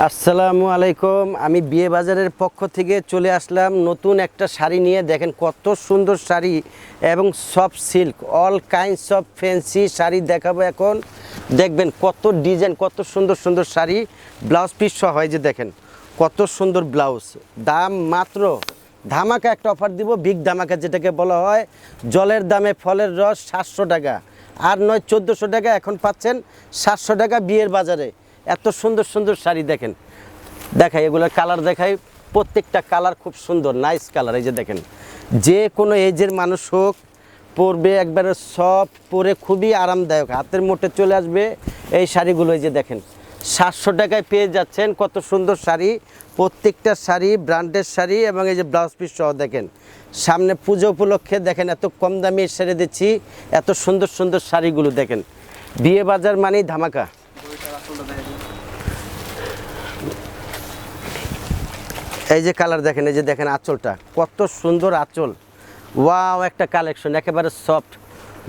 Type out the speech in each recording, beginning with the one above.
আসসালামু আলাইকুম। আমি বিয়ে বাজারের পক্ষ থেকে চলে আসলাম নতুন একটা শাড়ি নিয়ে। দেখেন কত সুন্দর শাড়ি এবং soft silk all kinds of fancy sari দেখাবো এখন। দেখবেন কত ডিজাইন, কত সুন্দর সুন্দর শাড়ি। ব্লাউজ পিস সহ হয় যে দেখেন, কত সুন্দর ব্লাউজ। দাম মাত্র, ধামাকা একটা অফার দিব বিগ ধামাকা যেটাকে বলা হয়। জলের দামে ফলের রস সাতশো টাকা, আর নয়, চোদ্দোশো টাকা এখন পাচ্ছেন সাতশো টাকা বিয়ের বাজারে। এত সুন্দর সুন্দর শাড়ি দেখেন। দেখাই, এগুলোর কালার দেখাই, প্রত্যেকটা কালার খুব সুন্দর নাইস কালার এই যে দেখেন। যে কোনো এজের মানুষ হোক, পরবে একবারে সফট পরে খুবই আরামদায়ক, হাতের মোটে চলে আসবে এই শাড়িগুলো, এই যে দেখেন। সাতশো টাকায় পেয়ে যাচ্ছেন, কত সুন্দর শাড়ি, প্রত্যেকটা শাড়ি ব্র্যান্ডের শাড়ি এবং এই যে ব্লাউজ পিস সহ দেখেন। সামনে পুজো উপলক্ষে দেখেন, এত কম দামে শাড়ি দিচ্ছি, এত সুন্দর সুন্দর শাড়িগুলো দেখেন। বিয়ে বাজার মানেই ধামাকা। এই যে কালার দেখেন, এই যে দেখেন আঁচলটা, কত সুন্দর আঁচল। ওয়াও, একটা কালেকশন, একেবারে সফট।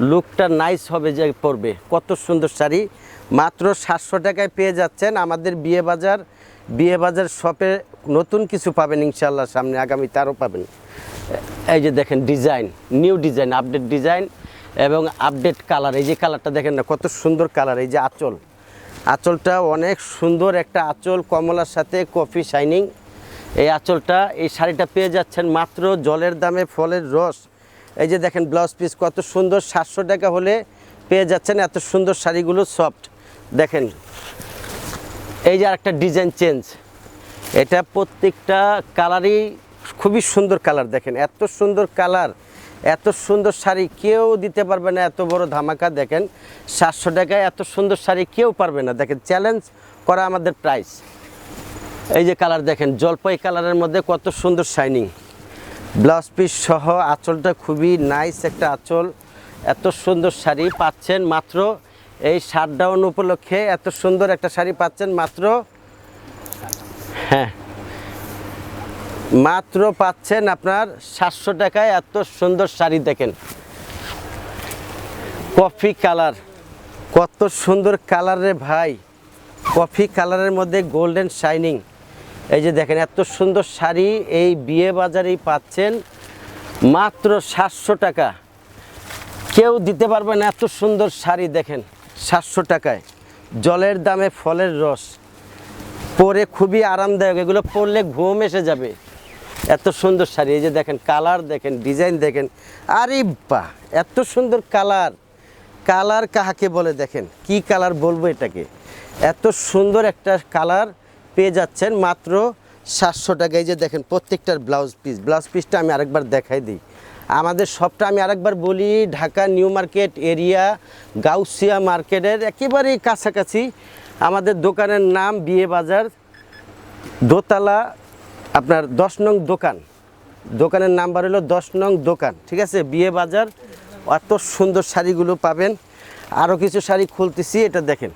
লুকটা নাইস হবে যে পরবে, কত সুন্দর শাড়ি। মাত্র সাতশো টাকায় পেয়ে যাচ্ছেন আমাদের বিয়ে বাজার বিয়ে বাজার শপে নতুন কিছু পাবেন ইনশাল্লাহ সামনে আগামী তারও পাবেন। এই যে দেখেন design, new design, update design এবং আপডেট কালার। এই যে কালারটা দেখেন না, কত সুন্দর কালার, এই যে আঁচল। আঁচলটা অনেক সুন্দর একটা আঁচল, কমলার সাথে কফি শাইনিং। এই আঁচলটা, এই শাড়িটা পেয়ে যাচ্ছেন মাত্র জলের দামে ফলের রস। এই যে দেখেন ব্লাউজ পিস, কত সুন্দর, সাতশো টাকা হলে পেয়ে যাচ্ছেন এত সুন্দর শাড়িগুলো সফট। দেখেন, এই যে আরেকটা ডিজাইন চেঞ্জ। এটা প্রত্যেকটা কালারই খুবই সুন্দর কালার, দেখেন, এত সুন্দর কালার। এত সুন্দর শাড়ি কেউ দিতে পারবে না, এত বড় ধামাকা, দেখেন, সাতশো টাকায় এত সুন্দর শাড়ি কেউ পারবে না। দেখেন চ্যালেঞ্জ করা আমাদের প্রাইস এই যে কালার দেখেন, জলপাই কালারের মধ্যে কত সুন্দর শাইনিং ব্লাউজ পিস সহ আঁচলটা খুবই নাইস একটা আঁচল। এত সুন্দর শাড়ি পাচ্ছেন মাত্র এই শাটডাউন উপলক্ষে এত সুন্দর একটা শাড়ি পাচ্ছেন মাত্র হ্যাঁ মাত্র পাচ্ছেন আপনার সাতশো টাকায় এত সুন্দর শাড়ি দেখেন। কফি কালার, কত সুন্দর কালার ভাই। কফি কালারের মধ্যে গোল্ডেন শাইনিং। এই যে দেখেন, এত সুন্দর শাড়ি এই বিয়ে বাজারেই পাচ্ছেন মাত্র সাতশো টাকা। কেউ দিতে পারবে না এত সুন্দর শাড়ি দেখেন, সাতশো টাকায়। জলের দামে ফলের রস। পরে খুবই আরামদায়ক, এগুলো পরলে ঘুম এসে যাবে। এত সুন্দর শাড়ি, এই যে দেখেন কালার দেখেন, ডিজাইন দেখেন, আরে বাহ এত সুন্দর কালার। কালার কাহাকে বলে দেখেন? কি কালার বলব এটাকে? এত সুন্দর একটা কালার পেয়ে যাচ্ছেন মাত্র সাতশো টাকায়। যে দেখেন প্রত্যেকটার ব্লাউজ পিস, ব্লাউজ পিসটা আমি আরেকবার দেখাই দিই। আমাদের সবটা আমি আরেকবার বলি, Dhaka new market area, Gausia মার্কেটের একেবারেই কাছাকাছি। আমাদের দোকানের নাম বিয়ে বাজার, দোতলা আপনার দশ নং দোকান। দোকানের নাম্বার হলো দশ নং দোকান, ঠিক আছে? বিয়ে বাজার, এত সুন্দর শাড়িগুলো পাবেন। আরও কিছু শাড়ি খুলতেছি, এটা দেখেন।